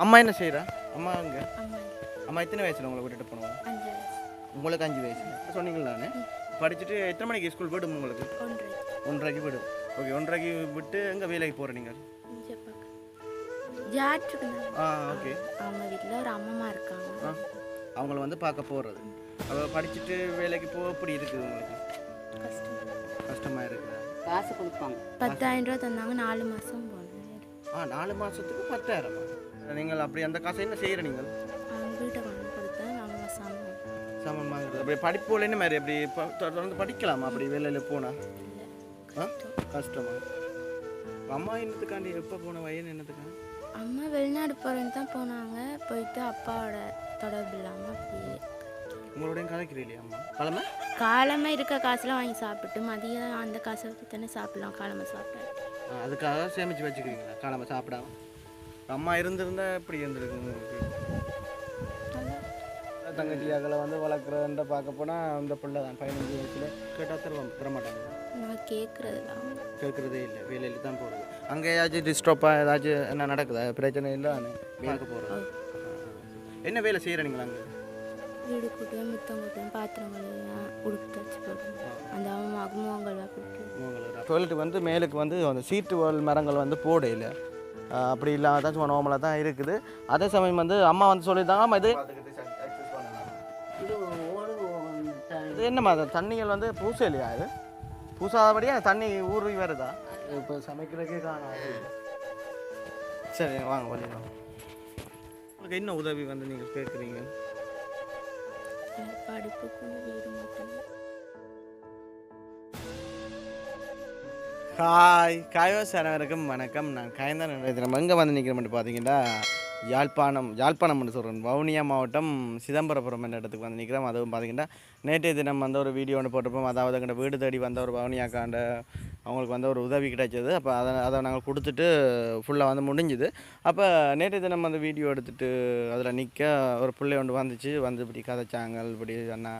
அம்மா என்ன செய்கிறா அம்மா அங்கே. அம்மா அம்மா எத்தனை வயசுல உங்களை விட்டுட்டு போனோம்? உங்களுக்கு அஞ்சு வயசு. சொன்னீங்களானே படிச்சுட்டு எத்தனை மணிக்கு ஸ்கூல் விடும் உங்களுக்கு? ஒன்றரை. ஒன்றரைக்கு விடும் ஓகே ஒன்றரைக்கு விட்டு எங்கே வேலைக்கு போகிற நீங்கள் ஆ ஓகே அவங்க வீட்டில் ஒரு அம்மம்மா இருக்காங்க. ஆ அவங்கள வந்து பார்க்க போகிறது அவள் படிச்சுட்டு வேலைக்கு போக எப்படி இருக்குது உங்களுக்கு? கஷ்டம். கஷ்டமாக இருக்குதா? காசு கொடுப்பாங்க. பத்தாயிரம் ரூபா தந்தாங்க நாலு மாதம் போனேன் ஆ நாலு மாதத்துக்கு பத்தாயிரமா? நீங்கள் அப்படி அந்த காசை என்ன செய்கிற நீங்கள்? சாமான் வாங்குறது. அப்படி படிப்பு என்ன மாதிரி அப்படி இப்போ தொடர்ந்து படிக்கலாமா அப்படி வேலையில் போனால் ஆ? கஷ்டமா. அம்மா என்னத்துக்காண்டி எப்போ போன வயன் என்னத்துக்காண்டி அம்மா வெளிநாடு போகிறேன்னு தான் போனாங்க. போயிட்டு அப்பாவோட தொடர்பு இல்லாமல் அப்படியே உங்களோடையும் கதைக்கிறீங்களே அம்மா? கிழமை காலமே இருக்க காசுலாம் வாங்கி சாப்பிட்டு மதியம் அந்த காசை தானே சாப்பிடலாம். காலமாக சாப்பிட ஆ, அதுக்காக சேமித்து வச்சுக்கிறீங்களா? காலமாக சாப்பிடாம? அம்மா இருந்திருந்தா எப்படி இருந்திருக்கு உங்களுக்கு? தங்கச்சியாக்களை வந்து வளர்க்குறன்ற பார்க்க போனால் அந்த பிள்ளை தான் பதினஞ்சு வயசில். கேட்டால் தருவாங்க தர மாட்டாங்க நான் கேட்குறதுலாம் கேட்குறதே இல்லை வேலையில் தான் போகிறது அங்கே ஏதாச்சும் டிஸ்டர்பாக ஏதாச்சும் என்ன நடக்குதா? பிரச்சனை இல்லை பார்க்க போகிறது என்ன வேலை செய்கிற நீங்கள் அங்கே? வீடு கூட்டுவேன் முத்தம் கூட்டுவேன் பாத்திரம் கழுவுவேன் உடுப்பு தச்சு போடுவேன் அந்த அம்மாவுக்கு கூட்டு டொய்லெட் வந்து மேலுக்கு வந்து அந்த சீட்டு மரங்கள் வந்து போடையில் அப்படி இல்லாம தான் சும்மா நார்மலாக தான் இருக்குது. அதே சமயம் வந்து அம்மா வந்து சொல்லியிருந்தாங்க ஆமாம் இது இது என்னம்மா அது தண்ணிகள் வந்து பூச இல்லையா இது? பூசாதபடியே? அந்த தண்ணி ஊறி வருதா? இப்போ சமைக்கிறதுக்கே காணாது சரி வாங்க வாங்க உங்களுக்கு என்ன உதவி வந்து நீங்கள் கேட்குறீங்க படிப்புக்கு ஹாய் காய்வாஸ் அனைவருக்கும் வணக்கம். நான் காய்ந்தான் நம்ம எங்கே வந்து நிற்கிறோம்னு பார்த்தீங்கன்னா யாழ்ப்பாணம் யாழ்ப்பாணம்னு சொல்கிறேன் வவுனியா மாவட்டம் சிதம்பரபுரம் என்ற இடத்துக்கு வந்து நிற்கிறோம் அதுவும் பார்த்தீங்கன்னா நேற்றைய தினம் வந்து ஒரு வீடியோ ஒன்று போட்டிருப்போம். அதாவது எங்கிட்ட வீடு தேடி வந்த ஒரு வவுனியாக்காண்ட அவங்களுக்கு வந்து ஒரு உதவி கிடைச்சது. அப்போ அதை அதை நாங்கள் கொடுத்துட்டு ஃபுல்லாக வந்து முடிஞ்சுது. அப்போ நேற்றைய தினம் வந்து வீடியோ எடுத்துகிட்டு அதில் நிற்க ஒரு பிள்ளை ஒன்று வந்துச்சு. வந்து இப்படி கதைச்சாங்க இப்படி அண்ணா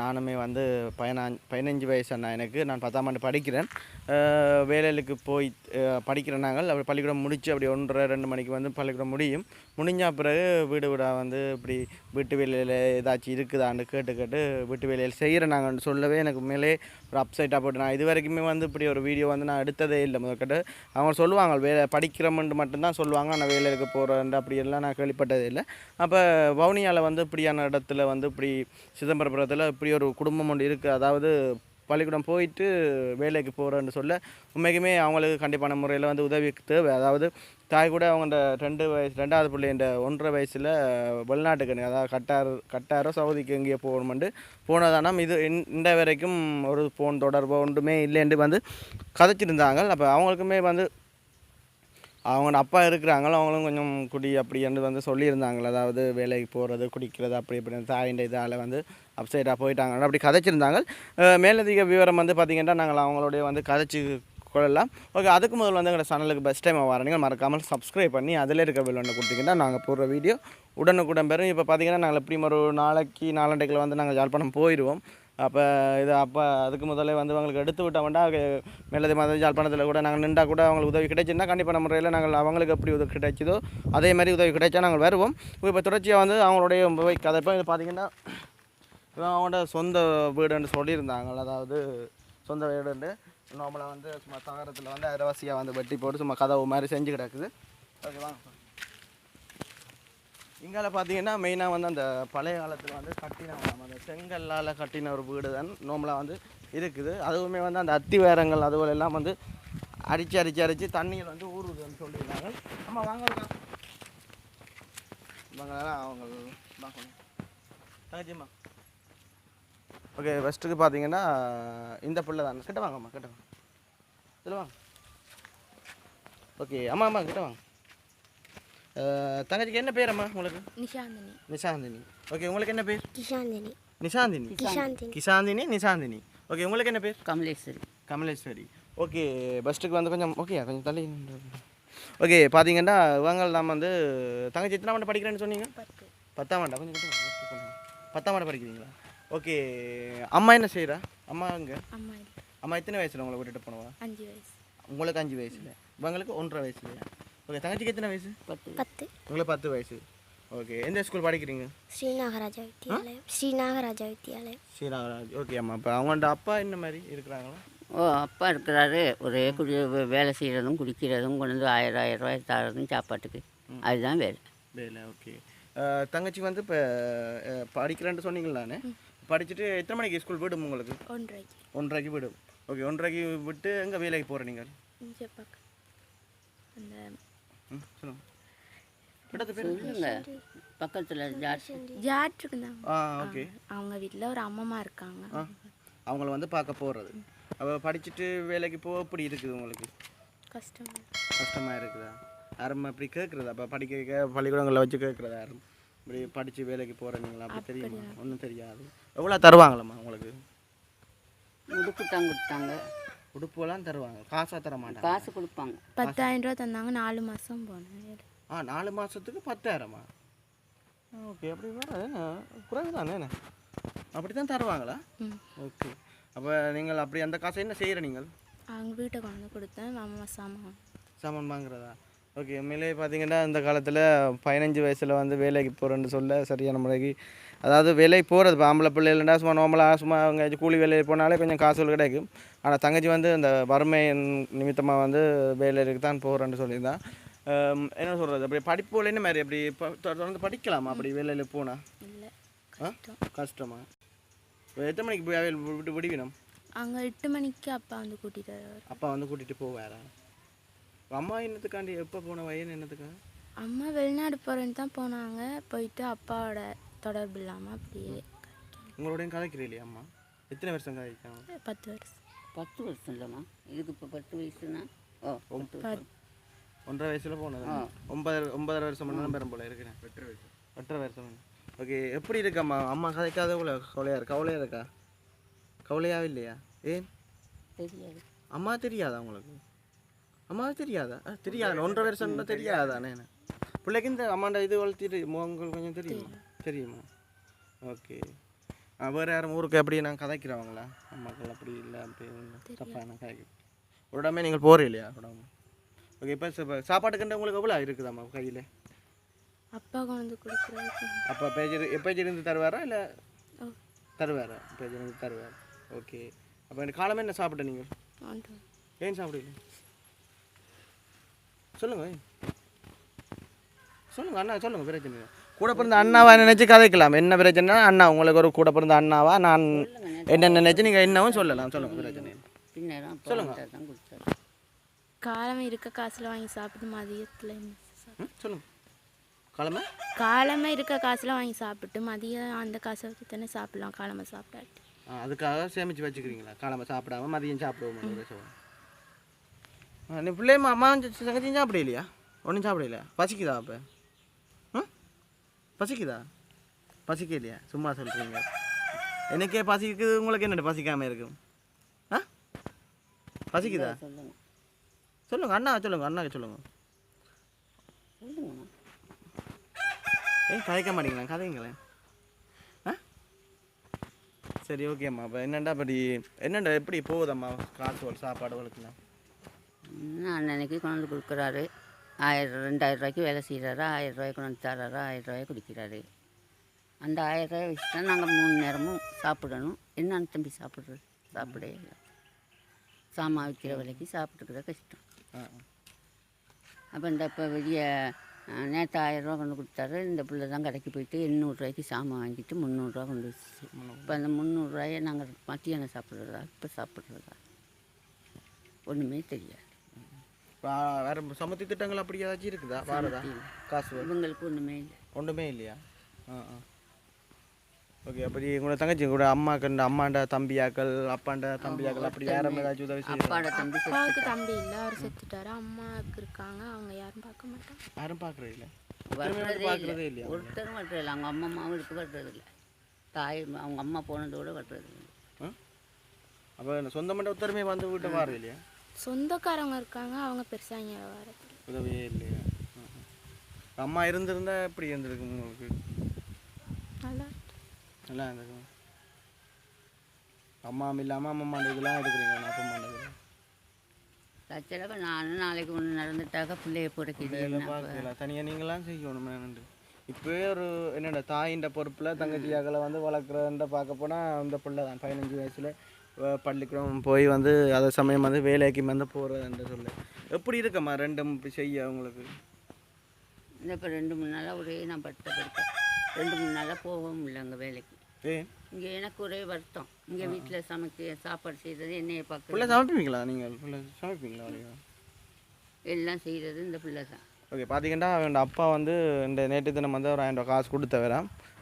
நானுமே வந்து பதினாஞ்சு பதினஞ்சு வயசு அண்ணா எனக்கு. நான் பத்தாம் ஆண்டு படிக்கிறேன். வேலைகளுக்கு போய் படிக்கிறேன் நாங்கள். அப்படி பள்ளிக்கூடம் முடித்து அப்படி ஒன்றரை ரெண்டு மணிக்கு வந்து பள்ளிக்கூடம் முடியும். முடிஞ்ச பிறகு வீடு வீடாக வந்து இப்படி வீட்டு வேலையில் ஏதாச்சும் இருக்குதான்னு கேட்டு கேட்டு வீட்டு வேலையில் செய்கிறேன் நாங்கன்னு சொல்லவே எனக்கு மேலே ஒரு அப்சைட்டாக போட்டு நான் இது வரைக்குமே வந்து இப்படி ஒரு வீடியோ வந்து நான் எடுத்ததே இல்லை. முதற்கட்டு அவங்க சொல்லுவாங்க வேலை படிக்கிறமென்று மட்டும்தான் சொல்லுவாங்க ஆனால் வேலைக்கு போகிறேன் அப்படியெல்லாம் நான் கேள்விப்பட்டதே இல்லை. அப்போ வவுனியாவில் வந்து இப்படியான இடத்துல வந்து இப்படி சிதம்பரபுரத்தில் இப்படி ஒரு குடும்பம் ஒன்று இருக்குது அதாவது பள்ளிக்கூடம் போயிட்டு வேலைக்கு போகிறேன்னு சொல்ல உண்மைக்குமே அவங்களுக்கு கண்டிப்பான முறையில் வந்து உதவி தேவை. அதாவது தாய் கூட அவங்க ரெண்டு வயசு ரெண்டாவது பிள்ளைன்ற ஒன்றரை வயசில் வெளிநாட்டுக்கு அதாவது கட்டார் கட்டாரோ சவுதிக்கு எங்கேயோ போகணுமெண்டு போனதானம் இது இந்த- இந்த வரைக்கும் ஒரு ஃபோன் தொடர்பு ஒன்றுமே இல்லைன்ட்டு வந்து கதைச்சிருந்தாங்க. அப்போ அவங்களுக்குமே வந்து அவங்க அப்பா இருக்கிறாங்களோ அவங்களும் கொஞ்சம் குடி அப்படி என்று வந்து சொல்லியிருந்தாங்க அதாவது வேலைக்கு போகிறது குடிக்கிறது அப்படி இப்படி தாயின் இதால் வந்து அப்சைடாக போயிட்டாங்க அப்படி கதைச்சிருந்தாங்க. மேலதிக விவரம் வந்து பார்த்திங்கன்னா நாங்கள் அவங்களுடைய வந்து கதைச்சி கொள்ளலாம். ஓகே அதுக்கு முதல்ல வந்து எங்களோட சேனலுக்கு பெஸ்ட் டைம் வரீங்க மறக்காமல் சப்ஸ்கிரைப் பண்ணி அதில் இருக்கிற பில் ஒன்று கொடுத்தீங்கன்னா நாங்கள் போடுற வீடியோ உடனுக்குடன் பெறும். இப்போ பார்த்தீங்கன்னா நாங்கள் எப்படியும் ஒரு நாளைக்கு நாலண்டைக்கில் வந்து நாங்கள் யாழ்ப்பாணம் போயிடுவோம் அப்போ இது அப்போ அதுக்கு முதல்ல வந்து அவங்களுக்கு எடுத்து விட்டோம்னா மேலதி மாதிரி ஜாழ்ப்பாணத்தில் கூட நாங்கள் நின்றா கூட அவங்களுக்கு உதவி கிடைச்சிருந்தா கண்டிப்பான முறையில் நாங்கள் அவங்களுக்கு எப்படி உதவி கிடைச்சதோ அதே மாதிரி உதவி கிடைச்சா நாங்கள் வருவோம். இப்போ தொடர்ச்சியாக வந்து அவங்களுடைய போய் கதை இது பார்த்தீங்கன்னா இவன் அவனோட சொந்த வீடுன்னு சொல்லியிருந்தாங்க அதாவது சொந்த வீடுண்டு. நார்மலாக வந்து சும்மா தகரத்தில் வந்து அரைவாசியாக வந்து வெட்டி போட்டு சும்மா கதவு மாதிரி செஞ்சு கிடக்குது. ஓகேவா? இங்கால பார்த்தீங்கன்னா மெயினாக வந்து அந்த பழைய காலத்தில் வந்து கட்டின அந்த செங்கல்லால் கட்டின ஒரு வீடு தான் நோம்பலாக வந்து இருக்குது. அதுவுமே வந்து அந்த அத்தி வேரங்கள் அதுபோல் எல்லாம் வந்து அடித்து அடித்து அடித்து தண்ணியில் வந்து ஊறுதுன்னு சொல்லியிருந்தாங்க நம்ம வாங்கலாம் வாங்கலாம் அவங்க வாங்க. தங்கச்சிம்மா. ஓகே ஃபஸ்ட்டுக்கு பார்த்தீங்கன்னா இந்த பிள்ளை தான். கிட்ட வாங்கம்மா கிட்ட வாங்க. இதில் வாங்க. ஓகே அம்மா அம்மா கிட்ட வாங்க. தங்கச்சிக்கு என்ன பேர் அம்மா உங்களுக்கு? நிஷாந்தினி. நிஷாந்தினி. ஓகே உங்களுக்கு என்ன பேர்? கிஷாந்தினி. நிஷாந்தினி. கிஷாந்தினி. கிஷாந்தினி நிஷாந்தினி. ஓகே உங்களுக்கு என்ன பேர்? கமலேஸ்வரி. கமலேஸ்வரி. ஓகே பஸ்ட்டுக்கு வந்து கொஞ்சம் ஓகே கொஞ்சம் தள்ளி ஓகே பார்த்தீங்கன்னா இவங்க நம்ம வந்து தங்கச்சி எத்தனை ஆண்டு படிக்கிறேன்னு சொன்னீங்க? பத்து. பத்தாம் ஆண்டா? கொஞ்சம். பத்தாம் ஆண்டு படிக்கிறீங்களா? ஓகே அம்மா என்ன செய்கிறா அம்மா அங்கே அம்மா அம்மா எத்தனை வயசில் உங்களை விட்டுட்டு போனவா? அஞ்சு வயசு. உங்களுக்கு அஞ்சு வயசில். இவங்களுக்கு ஒன்றரை வயசுலையா? ஓகே தங்கச்சிக்கு எத்தனை வயசு? பத்து. பத்து. உங்களுக்கு பத்து வயசு. ஓகே எந்த ஸ்கூல் படிக்கிறீங்க? ஸ்ரீநாகராஜா வித்யாலயம். ஸ்ரீநாகராஜா வித்யாலயம். ஸ்ரீராமராஜ் ஓகே அம்மா. இப்போ அவங்களோட அப்பா என்ன மாதிரி இருக்கிறாங்களா? ஓ அப்பா இருக்கிறாரு. ஒரே குடி வேலை செய்கிறதும் குடிக்கிறதும் கொண்டு வந்து ஆயிரம் ஆயிரம் ரூபாய் தரதும் சாப்பாட்டுக்கு. அதுதான் வேலை. வேலை ஓகே. தங்கச்சி வந்து இப்போ படிக்கிறேன்ட்டு சொன்னீங்களானே? படிச்சுட்டு எத்தனை மணிக்கு ஸ்கூல் விடும் உங்களுக்கு? ஒன்றரைக்கு ஒன்றரைக்கு விடும். ஓகே ஒன்றரைக்கு விட்டு எங்கே வேலைக்கு போகிற நீங்கள்? இங்கே பக்கம் அந்த ம் சொல்லுங்கள் பக்கத்தில் ஜாட் ஆ ஓகே அவங்க வீட்டில் ஒரு அம்மம்மா இருக்காங்க. அவங்கள வந்து பார்க்க போகிறது அப்போ படிச்சுட்டு வேலைக்கு போக எப்படி இருக்குது உங்களுக்கு? கஷ்டம் கஷ்டமாக இருக்குதா? யாரும் அப்படி கேட்குறதா அப்போ படிக்க வைக்க பள்ளிக்கூடங்களில் வச்சு கேட்குறதா யாரும் இப்படி படித்து வேலைக்கு போகிறீங்களா அப்படி தெரியுமா? ஒன்றும் தெரியாது. எவ்வளோ தருவாங்களம்மா உங்களுக்கு? உடுப்பு தான் கொடுத்தாங்க. உடுப்புலாம் தருவாங்க. காசாக தர மாட்டாங்க. காசு கொடுப்பாங்க. பத்தாயிரம் ரூபா தந்தாங்க. நாலு மாதம் போனேன். ஆ நாலு மாதத்துக்கு பத்தாயிரமா? ஓகே அப்படி வர குறைவு தானே அப்படி தான் தருவாங்களா? ம். ஓகே. அப்போ நீங்கள் அப்படி அந்த காசை என்ன செய்கிற நீங்கள்? அவங்க வீட்டை கொண்டு வந்து கொடுத்தேன். அம்மா சாமான். சாமான் வாங்குறதா? ஓகே உண்மையிலே பார்த்தீங்கன்னா இந்த காலத்தில் பதினஞ்சு வயசில் வந்து வேலைக்கு போகிறேன்னு சொல்ல சரியான முறைக்கு. அதாவது வேலைக்கு போகிறது இப்போ ஆம்பளை பிள்ளைகள்டா சும்மா நார்மலாக சும்மா அவங்க கூலி வேலைக்கு போனாலே கொஞ்சம் காசுகள் கிடைக்கும். ஆனால் தங்கச்சி வந்து இந்த வறுமை நிமித்தமாக வந்து வேலைக்கு தான் போகிறேன்னு சொல்லியிருந்தான் என்ன சொல்கிறது அப்படி படிப்பு என்ன மாதிரி அப்படி ப- தொடர்ந்து படிக்கலாமா அப்படி வேலையில் போனால் கஷ்டம். இப்போ எத்தனை மணிக்கு போய் விட்டு விடுவினோம்? அங்கே எட்டு மணிக்கு அப்பா வந்து கூட்டிகிட்டு அப்பா வந்து கூட்டிகிட்டு போவாரா? அம்மா என்னத்துக்காண்டி எப்போ போன வயன் என்னத்துக்கா அம்மா வெளிநாடு போகிறேன்னு தான் போனாங்க. போயிட்டு அப்பாவோட தொடர்பு இல்லாமல் அப்படியே உங்களோடையும் கதைக்கிறீ இல்லையா அம்மா? எத்தனை வருஷம் கதைக்காங்க பத்து வருஷம். பத்து வருஷம் இல்லைம்மா. இதுக்கு இப்போ பத்து வயசுனா ஓ ஒன்றரை வயசில் போனது. ஒன்பது ஒன்பதரை வருஷம் பண்ணாலும் பெரும் போல இருக்கிறேன் எட்டரை வயசு. எட்டரை வருஷம் ஓகே எப்படி இருக்கம்மா அம்மா? கதைக்காத போல கவலையா இருக்கா கவலையா இருக்கா? கவலையாவே இல்லையா ஏன்? தெரியாது. அம்மா தெரியாதா உங்களுக்கு? அம்மா தெரியாதா? தெரியாதா? ஒன்றரை வருஷம்னா தெரியாதானே பிள்ளைக்கு இந்த அம்மாண்ட இது வளர்த்திட்டு உங்களுக்கு கொஞ்சம் தெரியுமா? தெரியுமா. ஓகே. வேறு யாரும் ஊருக்கு எப்படி நான் கதைக்கிறவங்களா? அம்மாக்கள் அப்படி இல்லை அப்படி தப்பா நான் கதைக்க ஒரு இடமே நீங்கள் போகிறீ இல்லையா உடம்பு ஓகே இப்போ சாப்பாட்டுக்குன்ற உங்களுக்கு எவ்வளோ இருக்குதாம்மா கையில்? அப்பா கொண்டு கொடுக்குறதுக்கு. அப்போ பேஜர் எப்பேஜர் இருந்து தருவாரா இல்லை தருவாரா? பேஜர் இருந்து தருவார்? ஓகே. அப்போ காலமே என்ன சாப்பிட்ட நீங்கள் ஏன் சாப்பிடல? சொல்லுங்க. சொல்லுங்க அண்ணா சொல்லுங்க பிரச்சனை. கூட பிறந்த அண்ணாவா நினைச்சு கதைக்கலாம். என்ன பிரச்சனைனா அண்ணா உங்களுக்கு ஒரு கூட பிறந்த அண்ணாவா? நான் என்ன நினைச்சு நீங்கள் என்னவும் சொல்லலாம். சொல்லுங்க பிரச்சனை கொடுத்தாரு. காலமே இருக்க காசில் வாங்கி சாப்பிட்டு மதியத்தில் ம் சொல்லுங்க. கிளம்ப காலமே இருக்க காசில் வாங்கி சாப்பிட்டு மதியம் அந்த காசை வச்சு தானே சாப்பிடலாம். காலமாக சாப்பிடாட்டி ஆ, அதுக்காக சேமிச்சு வச்சுக்கிறீங்களா? காலம்ப சாப்பிடாம மதியம் சாப்பிடுவோம் நீ பிள்ளையம்மா அம்மா சங்கத்தையும் சாப்பிட இல்லையா ஒன்றும் சாப்பிட இல்லையா பசிக்குதா அப்போ ம் பசிக்குதா பசிக்க இல்லையா சும்மா சொல்கிறீங்க எனக்கே பசிக்குது உங்களுக்கு என்னட்டு பசிக்காமல் இருக்கும் ஆ பசிக்குதா சொல்லுங்கள் அண்ணா சொல்லுங்கள் அண்ணாக்கு சொல்லுங்கள் ஏ கதைக்க மாட்டீங்களா கதைங்களேன் ஆ சரி ஓகேம்மா அப்போ என்னண்டா அப்படி என்னண்டா எப்படி போகுதம்மா காசு சாப்பாடு வளர்க்கலாம் நான் அன்னைக்கு கொண்டு வந்து கொடுக்குறாரு. ஆயிரம் ரெண்டாயிரம் ரூபாய்க்கு வேலை செய்கிறாரு ஆயிரம் ரூபாய்க்கு கொண்டு வந்து தர்றாரு. ஆயிரம் ரூபாய் குடிக்கிறாரு. அந்த ஆயிரம் ரூபாய் வச்சு தான் நாங்கள் மூணு நேரமும் சாப்பிடணும். என்னன்னு தம்பி சாப்பிட்றது? சாப்பிடவே இல்லை. சாமான் விற்கிற விலைக்கு சாப்பிட்டுக்கிற கஷ்டம். அப்போ இந்த இப்போ வெளியே நேற்று ஆயிரரூவா கொண்டு கொடுத்தாரு. இந்த பிள்ளை தான் கடைக்கு போயிட்டு எண்ணூறுரூவாய்க்கு சாமான் வாங்கிட்டு முந்நூறுரூவா கொண்டு வச்சு இப்போ அந்த முந்நூறுரூவாயை நாங்கள் மத்தியானம் சாப்பிட்றதா? இப்போ சாப்பிட்றதா? ஒன்றுமே தெரியாது. வேற சமூக திட்டங்கள் அப்படி ஏதாச்சும் இருக்குதா? வாரதா? காசு. இவங்களுக்கு ஒன்றுமே இல்லை. ஒன்றுமே இல்லையா? ஆ ஆ. ஓகே அப்படி உங்களோட தங்கச்சி கூட அம்மாக்கண்ட அம்மாண்ட தம்பியாக்கள் அப்பாண்ட தம்பியாக்கள் அப்படி வேற ஏதாச்சும் உதவி அப்பாட தம்பி அப்பாவுக்கு தம்பி இல்லை அவர் செத்துட்டாரு. அம்மாவுக்கு இருக்காங்க அவங்க யாரும் பார்க்க மாட்டாங்க. யாரும் பார்க்குறது இல்லை? பார்க்குறதே இல்லை இல்லையா ஒருத்தரும் வர்றது இல்லை அவங்க அம்மா அம்மாவுக்கு வர்றது இல்லை. தாய் அவங்க அம்மா போனதோட வர்றது இல்லை. அப்போ சொந்த மண்ட ஒருத்தருமே வந்து வீட்டை வாரம் இல்லையா? சொந்தக்காரவங்க இருக்காங்க அவங்க பெருசாக இங்கே வரது உதவியே இல்லையா. அம்மா இருந்திருந்தா எப்படி இருந்திருக்கு உங்களுக்கு? நல்லா நல்லா இருந்திருக்கும்? அம்மா இல்லாமல் அம்மாண்ட இதெல்லாம் எடுக்கிறீங்க அப்பா அம்மாண்ட இதெல்லாம் தச்சலப்ப நானும் நாளைக்கு ஒன்று நடந்துட்டாக்க பிள்ளைய பிறக்குது தனியாக நீங்களாம் செய்யணும் என்னண்டு இப்போ ஒரு என்னடா தாயின்ற பொறுப்பில் தங்கச்சியாக்களை வந்து வளர்க்குறன்ற பார்க்க போனால் அந்த பிள்ளை தான் பதினஞ்சு வயசில். பள்ளிக்கூடம் போய் வந்து அதே சமயம் வந்து வேலைக்கு வந்து போகிறதுன்ற சொல்ல. எப்படி இருக்கம்மா ரெண்டும் செய்ய உங்களுக்கு? இந்த இப்போ ரெண்டு மூணு நாளாக ஒரே நான் படுக்க ரெண்டு மூணு நாளாக போகவும் இல்லை அங்கே வேலைக்கு. இங்கே எனக்கு ஒரே வருத்தம். இங்கே வீட்டில் சமைக்க சாப்பாடு செய்கிறது என்னைய பிள்ளை பார்க்க சமைப்பீங்களா நீங்கள் பிள்ளை சமைப்பீங்களா எல்லாம் செய்கிறது இந்த பிள்ளை தான். ஓகே பார்த்தீங்கன்னா அவன் அப்பா வந்து இந்த நேற்று தினம் வந்து ஒரு ஆயிரம் காசு கொடுத்தவர.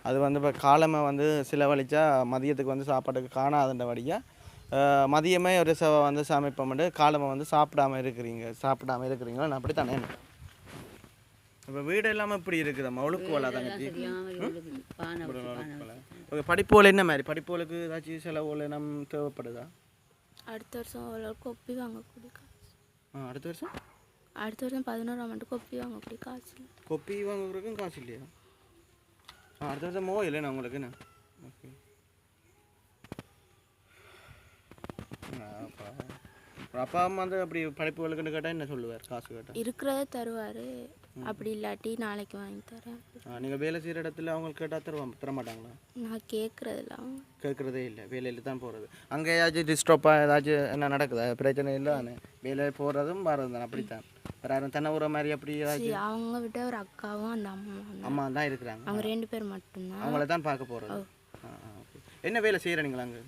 அது வந்து இப்போ காலமை வந்து செலவழிச்சா மதியத்துக்கு வந்து சாப்பாட்டுக்கு காணாதுன்றபடியாக மதியமே ஒரு ச வந்து சமைப்போம்ட்டு காலமை வந்து சாப்பிடாம இருக்கிறீங்க சாப்பிடாம இருக்கிறீங்களா நான் அப்படி தானே இப்போ வீடு இல்லாமல் இப்படி இருக்குதம்மா ஒழுக்கு வளா தங்கச்சி ஓகே படிப்போல் என்ன மாதிரி? படிப்போலுக்கு ஏதாச்சும் செலவுல நம்ம தேவைப்படுதா? அடுத்த வருஷம் அவ்வளோ கொப்பி வாங்கக்கூடிய காசு. ஆ அடுத்த வருஷம்? அடுத்த வருஷம் பதினோராம் ஆண்டு கொப்பி வாங்கக்கூடிய காசு. இல்லை கொப்பி வாங்குறதுக்கும் காசு இல்லையா? ஆ அடுத்த வருஷம் மோ இல்லைண்ணா உங்களுக்கு என்ன? ஓகே. அப்பா அம்மா வந்து அப்படி படிப்புகளுக்குன்னு கேட்டால் என்ன சொல்லுவார்? காசு கேட்டால் இருக்கிறத தருவார். அப்படி இல்லாட்டி நாளைக்கு வாங்கி தரேன். நீங்கள் வேலை செய்கிற இடத்துல அவங்க கேட்டால் தருவாங்க தர மாட்டாங்களா நான் கேட்குறதில்ல அவங்க கேட்குறதே இல்லை. வேலையில் தான் போகிறது அங்கே ஏதாச்சும் டிஸ்டர்பாக ஏதாச்சும் என்ன நடக்குதா? பிரச்சனை இல்லை தானே வேலை போகிறதும் வர்றது தானே அப்படித்தான். வேறு யாரும் தென்னை ஊற மாதிரி அப்படி ஏதாச்சும்? அவங்க விட்ட ஒரு அக்காவும் அந்த தான் அம்மா தான் இருக்கிறாங்க. அவங்க ரெண்டு பேர் மட்டும்தான். அவங்கள தான் பார்க்க போகிறது என்ன வேலை செய்கிறீங்களா அங்கே?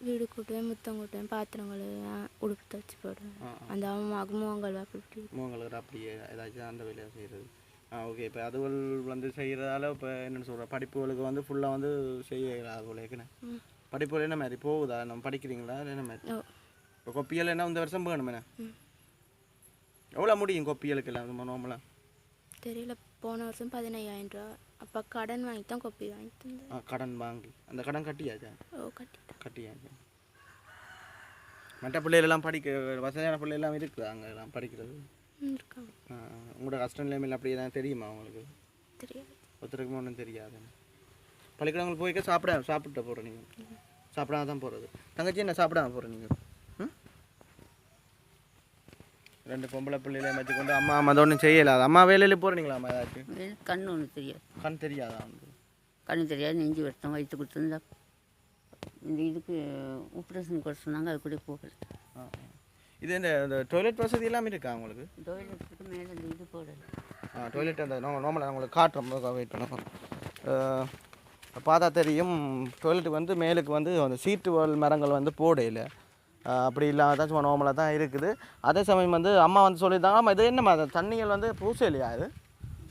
வீடு கூட்டுவேன் முத்தம் கூட்டுவேன் பாத்திரம் கழுவுவேன் உடுப்பு தச்சு போடுவேன். அந்த அம்மாவுக்கு முகங்கள் அப்படி உங்களுக்கு அப்படியே ஏதாச்சும் அந்த வேலையை செய்கிறது ஆ ஓகே இப்போ அதுகள் வந்து செய்கிறதால இப்போ என்னென்னு சொல்கிற படிப்புகளுக்கு வந்து ஃபுல்லாக வந்து செய்ய அதுகளுக்குன்னு ம். படிப்புகள் என்ன மாதிரி? போகுதா? நம்ம படிக்கிறீங்களா? என்ன மாதிரி? இப்போ கொப்பியல் என்ன இந்த வருஷம் போகணும் என்ன? ம். எவ்வளோ முடியும் கொப்பியலுக்கு எல்லாம் நார்மலாக தெரியல. போன வருஷம் பதினையாயிரம் ரூபா. அப்போ கடன் வாங்கி தான் கொப்பி வாங்கி தந்தேன் ஆ கடன் வாங்கி. அந்த கடன் கட்டியாச்சா? ஓ கட்டிட்டேன். கட்டியாச்சு? மற்ற பிள்ளைகளெல்லாம் படிக்க வசதியான பிள்ளைகள்லாம் இருக்குதா அங்கே எல்லாம் படிக்கிறது? இருக்காங்க. உங்களோட கஷ்டம் நிலைமையில் அப்படி எதாவது தெரியுமா உங்களுக்கு? தெரியாது. ஒருத்தருக்குமே ஒன்றும் தெரியாது. பள்ளிக்கூடங்களுக்கு போய்க்க சாப்பிட சாப்பிட்டு போகிற நீங்கள் சாப்பிடாம தான் போகிறது தங்கச்சி என்ன சாப்பிடாம போகிற நீங்கள் ம் ரெண்டு பொம்பளை பிள்ளைகளை வச்சுக்கொண்டு அம்மா அம்மா அதை ஒன்றும் செய்யலாது அம்மா வேலையில் போகிறீங்களா அம்மா ஏதாச்சும்? கண்ணு ஒன்று தெரியாது. கண் தெரியாதா வந்து கண்ணு தெரியாது. நெஞ்சு வருத்தம் வயிற்று கொடுத்துருந்தா. இந்த இதுக்கு ஆப்ரேஷன் கொடுத்து சொன்னாங்க அது கூட போகல. இது இந்த டாய்லெட் வசதி எல்லாமே இருக்கா உங்களுக்கு? டொய்லெட்டுக்கு மேலே இந்த இது போடல. ஆ டாய்லெட் அந்த நார்மலாக உங்களுக்கு காட்டுறோம் வெயிட் பண்ணுவோம் பார்த்தா தெரியும் டாய்லெட்டுக்கு வந்து மேலுக்கு வந்து அந்த சீட்டு மரங்கள் வந்து போடையில் அப்படி இல்லாமல் தான் சும்மா நார்மலாக தான் இருக்குது. அதே சமயம் வந்து அம்மா வந்து சொல்லியிருந்தாங்க ஆமாம் இது என்னம்மா தண்ணிகள் வந்து பூச இல்லையா இது?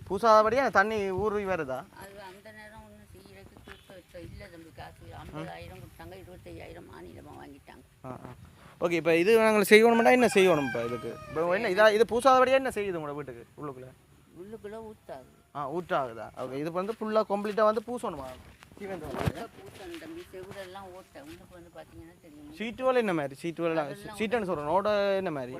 பூசாதபடியே தண்ணி ஊறி வருதா? அது அந்த நேரம் ஒன்றும் செய்யறதுக்கு தூக்க வச்ச இல்லை தம்பி காசு ஐம்பதாயிரம் கொடுத்தாங்க இருபத்தையாயிரம் மாநிலமாக வாங்கிட்டாங்க. ஆ ஆ. ஓகே இப்போ இது நாங்கள் செய்யணும்னா என்ன செய்யணும் இப்போ இதுக்கு? இப்போ என்ன இதா இது பூசாதபடியே என்ன செய்யுது உங்களோட வீட்டுக்கு உள்ளுக்குள்ளே? உள்ளுக்குள்ளே ஊற்றாது ஆ ஊற்றாகுதா? ஓகே இது வந்து ஃபுல்லாக கம்ப்ளீட்டாக வந்து பூசணுமா? சீட்டு வேலை என்ன மாதிரி? சீட்டு வேலை சீட்டுன்னு சொல்கிறேன் ஓட என்ன மாதிரி?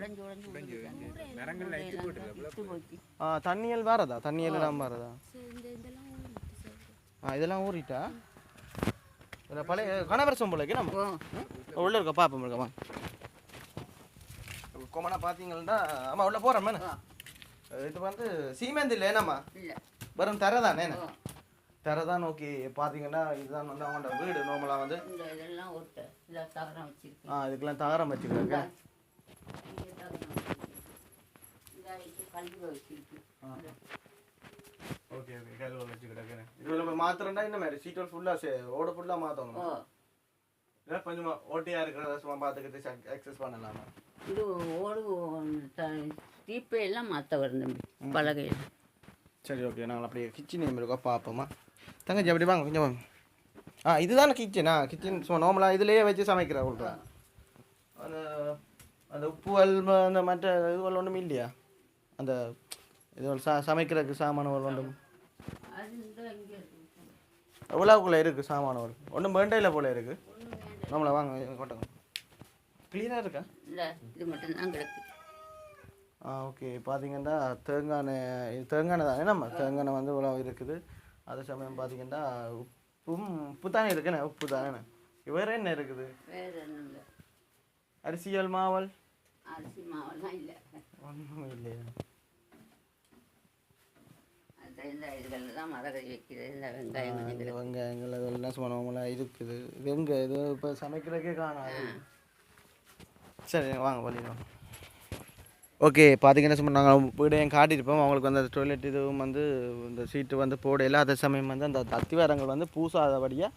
ஆ தண்ணியல் வரதா? தண்ணியல் எல்லாம் வரதா? சரி இந்த இதெல்லாம் ஊறிட்டு சரி. ஆ இதெல்லாம் ஊறிட்டா? இதுல பழைய கனவரசம் போல நம்ம ஓ. உள்ள இருக்க பாப்போம் இருக்கமா கொமனா பார்த்தீங்கன்னா ஆமாம் உள்ள போகிறோம் இது வந்து சீமெண்ட் இல்லை என்னம்மா? இல்லை. வெறும் தரை தானே தரை தான் நோக்கி பார்த்தீங்கன்னா இதுதான் வந்து அவங்களோட வீடு நார்மலாக வந்து இந்த இதெல்லாம் ஓட்ட இல்லை தகரம் வச்சிருக்கு ஆ இதுக்கெல்லாம் தகரம் வச்சுக்கிறாங்க இங்கே தகரம் வச்சிருக்கு. இந்த இது கல்வி வச்சிருக்கு ஓகே ஓகே இதில் போய் மாத்திரம்னா இந்த மாதிரி? சீட்டோல் ஃபுல்லாக ஓட ஃபுல்லாக மாற்றணும் இல்லை கொஞ்சமா ஓட்டியாக இருக்கிறத சும்மா பார்த்துக்கிட்டு எக்ஸஸ் பண்ணலாமா? இது ஓடு தீப்பை எல்லாம் மாற்ற வரும் தம்பி பலகையில். சரி ஓகே. நாங்கள் அப்படியே கிச்சன் நேம் இருக்கா பார்ப்போமா? தங்கச்சி அப்படி வாங்க கொஞ்சம் வாங்க. ஆ இதுதானே கிச்சனா கிச்சன் சும்மா நார்மலாக இதுலேயே வச்சு சமைக்கிற உங்களுக்கு அந்த அந்த உப்புவல் அந்த மற்ற இதுவல் ஒன்றும் இல்லையா? அந்த இது சா சமைக்கிறதுக்கு சாமானவல் ஒன்றும் எவ்வளோக்குள்ளே இருக்குது சாமானவல் ஒன்றும் வேண்டையில் போல இருக்குது நம்மளை வாங்க கொட்டங்க க்ளீனாக இருக்கா? இல்லை இது மட்டும் தான் கிடக்கு. ஆ ஓகே பார்த்தீங்கன்னா தேங்காய் தேங்காய் தானே நம்ம? தேங்காய் வந்து இவ்வளோ இருக்குது. அதே சமயம் பார்த்தீங்கன்னா உப்பும் உப்பு தானே இருக்குண்ணே உப்பு தானே வேறு என்ன இருக்குது? வேறு அரிசியல் மாவல்? அரிசி மாவெல்லாம் இல்லை. ஒன்றும் இல்லையா. இந்த இதுகளில் தான் மரக்கறி வைக்கிறது இந்த வெங்காயம் வெங்காயங்கள் அதெல்லாம் இருக்குது இது எங்கே இது இப்போ சமைக்கிறதுக்கே காணாது. சரி வாங்க வாங்க. ஓகே பார்த்தீங்கன்னா சும்மா நாங்கள் வீடையும் காட்டியிருப்போம். அவங்களுக்கு வந்து அந்த டாய்லெட் இதுவும் வந்து இந்த சீட்டு வந்து போடையில அதே சமயம் வந்து அந்த அத்திவாரங்கள் வந்து பூசாதபடியாக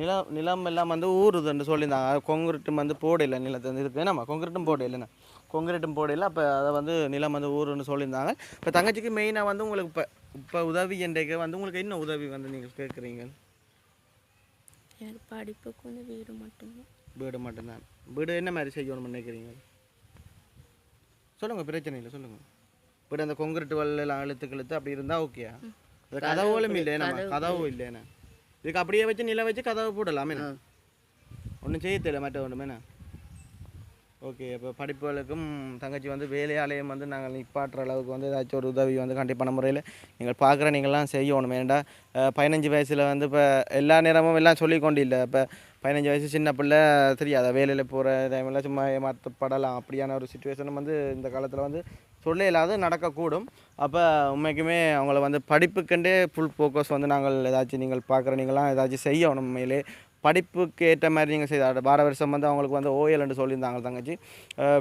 நிலம் நிலம் எல்லாம் வந்து ஊறுதுன்னு சொல்லியிருந்தாங்க. கொங்கிரட்டும் வந்து போடையில நிலத்தை வந்து இருக்கு. நம்ம கொங்கிரட்டும் போடையிலண்ணா கொங்கிரட்டும் போடையில அப்போ அதை வந்து நிலம் வந்து ஊறுன்னு சொல்லியிருந்தாங்க. இப்போ தங்கச்சிக்கு மெயினாக வந்து உங்களுக்கு இப்போ இப்போ உதவி என்றைக்கு வந்து உங்களுக்கு என்ன உதவி வந்து நீங்கள் கேட்குறீங்க? எனக்கு படிப்புக்கு வந்து வீடு மட்டும்தான். வீடு மட்டும்தான். வீடு என்ன மாதிரி செய்யணும்னு நினைக்கிறீங்க? சொல்லுங்கள் பிரச்சனை இல்லை சொல்லுங்கள் வீடு அந்த கொங்கிரட்டு வல்லாம் இழுத்து இழுத்து அப்படி இருந்தால் ஓகேயா அது கதவுகளும் இல்லை நம்ம கதவு இல்லைண்ணே இதுக்கு அப்படியே வச்சு நில வச்சு கதவு போடலாமே ஒன்றும் செய்ய தெரியல மற்ற ஒன்றுமேண்ணா ஓகே இப்போ படிப்புகளுக்கும் தங்கச்சி வந்து வேலையாலயம் வந்து நாங்கள் நிப்பாட்டுற அளவுக்கு வந்து ஏதாச்சும் ஒரு உதவி வந்து கண்டிப்பான முறையில் நீங்கள் பார்க்குற நீங்கள்லாம் செய்யணும். ஏன்டா பதினஞ்சு வயசில் வந்து இப்போ எல்லா நேரமும் எல்லாம் சொல்லி கொண்டு இல்லை இப்போ பதினஞ்சு வயசு சின்ன பிள்ளை தெரியாத? வேலையில் போகிற டைமில் சும்மா ஏமாற்றப்படலாம் அப்படியான ஒரு சுச்சுவேஷனும் வந்து இந்த காலத்தில் வந்து சொல்ல இல்லாத நடக்கக்கூடும். அப்போ உண்மைக்குமே அவங்கள வந்து படிப்புக்கண்டே ஃபுல் ஃபோக்கஸ் வந்து நாங்கள் ஏதாச்சும் நீங்கள் பார்க்குற நீங்களாம் ஏதாச்சும் செய்யணும். உண்மையிலே படிப்புக்கு ஏற்ற மாதிரி நீங்கள் செய்த வார வருஷம் வந்து அவங்களுக்கு வந்து ஓஎல்னு சொல்லியிருந்தாங்க தங்கச்சி.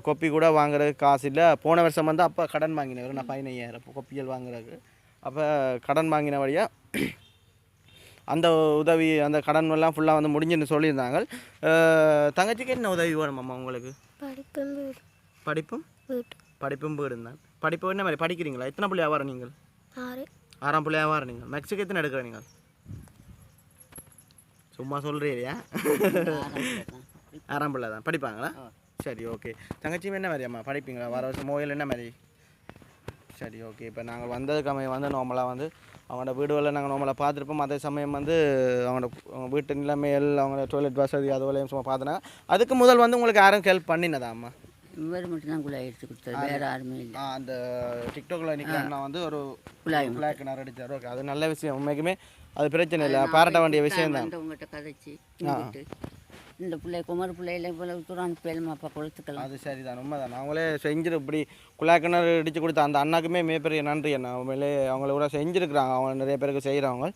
கொப்பி கூட வாங்குறதுக்கு காசு இல்லை. போன வருஷம் வந்து அப்போ கடன் வாங்கினவர் நான் பதினையாயிரம் கொப்பியல் வாங்குறதுக்கு. அப்போ கடன் வாங்கின வழியாக அந்த உதவி அந்த கடன் எல்லாம் ஃபுல்லாக வந்து முடிஞ்சுன்னு சொல்லியிருந்தாங்க. தங்கச்சிக்கு என்ன உதவி வேணுமாம்மா உங்களுக்கு? படிப்பும் படிப்பும்? தான். படிப்பு என்ன மாதிரி? படிக்கிறீங்களா? எத்தனை பிள்ளையா வர நீங்கள்? ஆறாம் பிள்ளையா வர நீங்கள். மெக்ஸுக்கு எத்தனை எடுக்கிற நீங்கள்? சும்மா சொல்கிறீரியா ஆறாம் பிள்ளை தான். படிப்பாங்களா? சரி ஓகே தங்கச்சியும் என்ன மாதிரியாம்மா? படிப்பீங்களா? வர வருஷம் மோயில் என்ன மாதிரி? சரி ஓகே இப்போ நாங்கள் வந்ததுக்கு அமைய வந்து நார்மலாக வந்து அவனோட வீடுகளில் நாங்கள் நார்மலாக பார்த்துருப்போம். அதே சமயம் வந்து அவனோட அவங்க வீட்டு நிலைமைகள் அவங்களோட டாய்லெட் வசதி அதுவரையும் சும்மா பார்த்தனா அதுக்கு முதல் வந்து உங்களுக்கு யாரும் ஹெல்ப் பண்ணினதாம்மா இவர் மட்டும்தான் குழாய் எடுத்து கொடுத்தாரு. வேறு யாருமே? இல்லை. அந்த டிக்டாக்ல நிற்கிறேன்னா வந்து ஒரு குழாய் பிளாக் கிணறு அடிச்சார். ஓகே அது நல்ல விஷயம். உண்மைக்குமே அது பிரச்சனை இல்லை பாராட்ட வேண்டிய விஷயம் தான் வந்து உங்கள்கிட்ட கதைச்சி இந்த பிள்ளை குமர் பிள்ளையில இவ்வளவு தூரம் அனுப்பியலும் அப்பா கொளுத்துக்கலாம். அது சரிதான் உண்மைதான். அவங்களே செஞ்சிரு இப்படி குழாய் கிணறு இடிச்சு கொடுத்த அந்த அண்ணாக்குமே மிகப்பெரிய நன்றி அண்ணா. உண்மையிலே அவங்கள கூட செஞ்சுருக்குறாங்க. அவங்க நிறைய பேருக்கு செய்கிறவங்க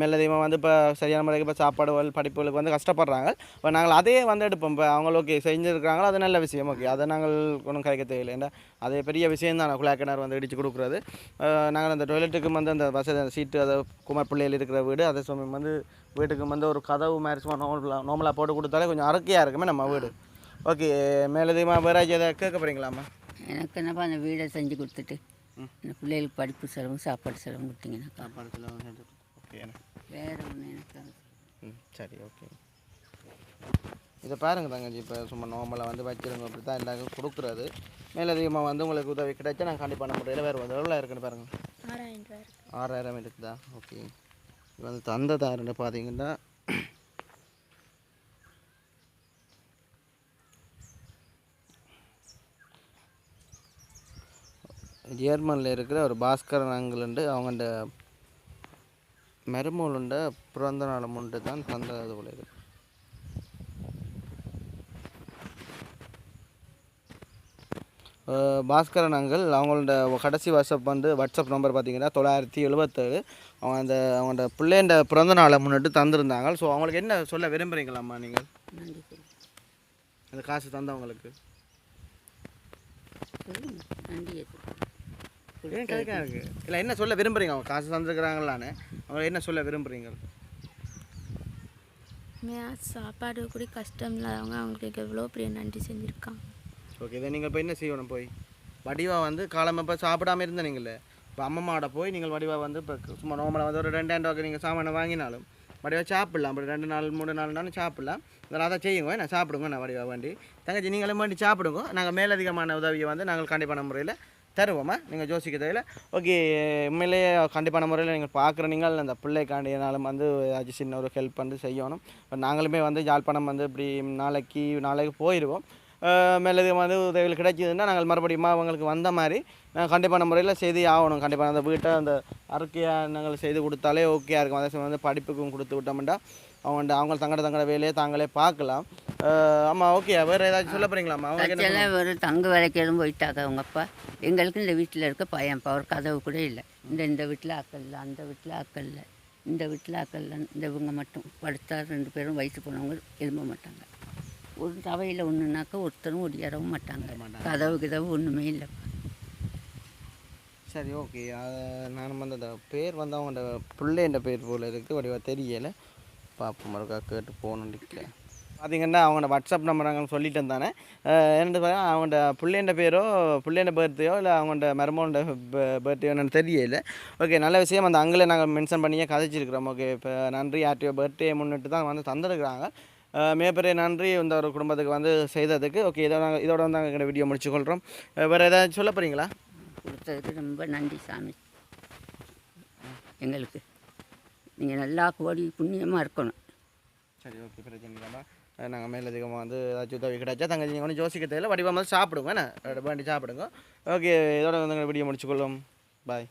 மேலதிகமாக வந்து இப்போ சரியான முறைக்கு இப்போ சாப்பாடுகள் படிப்புகளுக்கு வந்து கஷ்டப்படுறாங்க. இப்போ நாங்கள் அதே வந்து எடுப்போம். இப்போ அவங்க ஓகே செஞ்சுருக்காங்களோ அது நல்ல விஷயம். ஓகே அதை நாங்கள் ஒன்றும் கிடைக்க தேவையில்லை. ஏன்னா அது பெரிய விஷயம் தான். குழாய் கிணறு வந்து இடிச்சு கொடுக்குறது. நாங்கள் அந்த டொய்லெட்டுக்கு வந்து அந்த வசதி அந்த சீட்டு அதை குமார் பிள்ளைகள் இருக்கிற வீடு அதே சமயம் வந்து வீட்டுக்கு வந்து ஒரு கதவு மாதிரி சும்மா நார்மலாக நார்மலாக போட்டு கொடுத்தாலே கொஞ்சம் அரக்கையாக இருக்குமே நம்ம வீடு. ஓகே மேலதிகமாக வேற எதை கேட்க போகிறீங்களாம்மா எனக்கு என்னப்பா அந்த வீடை செஞ்சு கொடுத்துட்டு இந்த பிள்ளைகளுக்கு படிப்பு செலவும் சாப்பாடு செலவும் கொடுத்தீங்கன்னாக்கா சாப்பாடு ஓகே வேறு ஒன்று எனக்கு ம் சரி ஓகே. இதை பாருங்க தங்கச்சி இப்போ சும்மா நார்மலாக வந்து வச்சிருங்க அப்படி தான் எல்லாருக்கும் கொடுக்குறது. மேலதிகமாக வந்து உங்களுக்கு உதவி கிடைச்சா நான் கண்டிப்பான முறையில் வேறு வந்து எவ்வளோ இருக்குன்னு பாருங்கள் ஆறாயிரம் இருக்குதா? ஓகே. இது வந்து தந்ததாருன்னு பார்த்தீங்கன்னா ஜெர்மனில் இருக்கிற ஒரு பாஸ்கரன் அங்கிளுண்டு அவங்கள்ட மருமூலுண்ட பிறந்த நாள் முண்டு தான் தந்தது அஹ் பாஸ்கரன் அங்கிள் அவங்களோட கடைசி வாட்ஸ்அப் வந்து வாட்ஸ்அப் நம்பர் பார்த்தீங்கன்னா தொள்ளாயிரத்தி எழுபத்தேழு அவங்க அந்த அவங்களோட பிள்ளைண்ட பிறந்த நாளை முன்னிட்டு தந்திருந்தாங்க. ஸோ அவங்களுக்கு என்ன சொல்ல விரும்புகிறீங்களாம்மா நீங்கள் நன்றி அந்த காசு தந்தவங்களுக்கு. சொல்லு ஏன் இல்லை என்ன சொல்ல விரும்புகிறீங்க அவங்க காசு தந்துருக்குறாங்களான்னு. அவங்க என்ன சொல்ல விரும்புகிறீங்க சாப்பாடு கூட கஷ்டம் இல்லாதவங்க அவங்களுக்கு எவ்வளோ பெரிய நன்றி செஞ்சுருக்காங்க. ஓகே இதை நீங்கள் இப்போ என்ன செய்யணும் போய்? வடிவா வந்து காலம் இப்போ சாப்பிடாம இருந்த நீங்களே. இப்போ அம்மம்மாவோட போய் நீங்கள் வடிவா வந்து இப்போ சும்மா நார்மலாக வந்து ஒரு ரெண்டாயிரம் ரூபாய்க்கு நீங்கள் சாமானை வாங்கினாலும் வடிவா சாப்பிடலாம். அப்படி ரெண்டு நாள் மூணு நாலு நாள் சாப்பிடலாம். இதெல்லாம் அதை செய்யுங்க நான் சாப்பிடுங்க நான் வடிவா வேண்டி. தங்கச்சி நீங்களும் வேண்டி சாப்பிடுங்க. நாங்கள் மேலதிகமான உதவியை வந்து நாங்கள் கண்டிப்பான முறையில் தருவோமா? நீங்கள் ஜோசிக்க தேவையில்ல ஓகே உண்மையிலேயே கண்டிப்பான முறையில் நீங்கள் பார்க்குற நீங்கள் அந்த பிள்ளைக்காண்டியனாலும் வந்து ஏதாச்சும் சின்ன ஒரு ஹெல்ப் வந்து செய்யணும். இப்போ நாங்களுமே வந்து யாழ்ப்பாணம் வந்து இப்படி நாளைக்கு நாளைக்கு போயிடுவோம் மேலது வந்து உதவிகள் கிடைச்சதுன்னா நாங்கள் மறுபடியும் அவங்களுக்கு வந்த மாதிரி நாங்கள் கண்டிப்பான முறையில் செய்து ஆகணும். கண்டிப்பாக அந்த வீட்டை அந்த அறிக்கையை நாங்கள் செய்து கொடுத்தாலே ஓகேயா இருக்கும். அதே சமயம் வந்து படிப்புக்கும் கொடுத்து விட்டோம்னா அவங்க அவங்க தங்கட தங்கட வேலையை தாங்களே பார்க்கலாம். அம்மா ஓகே வேறு ஏதாச்சும் சொல்ல போகிறீங்களாம்மா அவங்க ஒரு தங்க வேலைக்கு எதுவும் போயிட்டாங்க அவங்க அப்பா. எங்களுக்கு இந்த வீட்டில் இருக்க பையன் இப்போ ஒரு கதவு கூட இல்லை. இந்த இந்த வீட்டில் ஆக்கள் இல்லை அந்த வீட்டில் ஆக்கள் இல்லை. இந்த வீட்டில் ஆக்கள் இல்லை. இந்த இவங்க மட்டும். படுத்தா ரெண்டு பேரும் வயசு போனவங்க எழும்ப மாட்டாங்க. ஒரு தவையில் ஒன்றுனாக்கா ஒருத்தரும் ஒடியாரவும் மாட்டாங்க. கதவு கிதவு ஒன்றுமே இல்லை சரி ஓகே நான் வந்து அந்த பேர் வந்து அவங்களோட பிள்ளைன்ற பேர் போல் இருக்குது. வடிவா தெரியலை. பார்ப்போம் மறுக்கா கேட்டு போகணுன்னு பார்த்தீங்கன்னா அவங்களோட வாட்ஸ்அப் நம்பர் நாங்கள் சொல்லிட்டு தானே. என்னென்னு பார்த்தா அவங்களோட பிள்ளைன்ற பேரோ பிள்ளைன்ற பர்த்டேயோ இல்லை அவங்களோட மருமோட பர்த்டேயோ என்னன்னு தெரியல. ஓகே நல்ல விஷயம். அந்த அங்கில் நாங்கள் மென்ஷன் பண்ணியே கதைச்சிருக்கிறோம். ஓகே இப்போ நன்றி யார்ட்டையோ பர்த்டே முன்னிட்டு தான் வந்து தந்துருக்குறாங்க. மிகப்பெரிய நன்றி இந்த ஒரு குடும்பத்துக்கு வந்து செய்ததுக்கு. ஓகே இதோட நாங்கள் இதோட வந்து நாங்கள் வீடியோ முடிச்சுக்கொள்கிறோம் வேறு ஏதாச்சும் சொல்ல போகிறீங்களா கொடுத்ததுக்கு ரொம்ப நன்றி சாமி. எங்களுக்கு. நீங்கள் நல்லா கோடி புண்ணியமாக இருக்கணும். சரி ஓகே பிரச்சனை இல்லாமல் நாங்கள் மேலதிகமாக வந்து ஏதாச்சும் உதவி கிடைச்சா தங்கச்சி நீங்கள் ஒன்றும் யோசிக்க தேவையில்ல வடிவமாக சாப்பிடுங்க என்ன? வேண்டி சாப்பிடுங்க. ஓகே இதோட வந்து வீடியோ முடிச்சுக்கொள்ளும். பாய்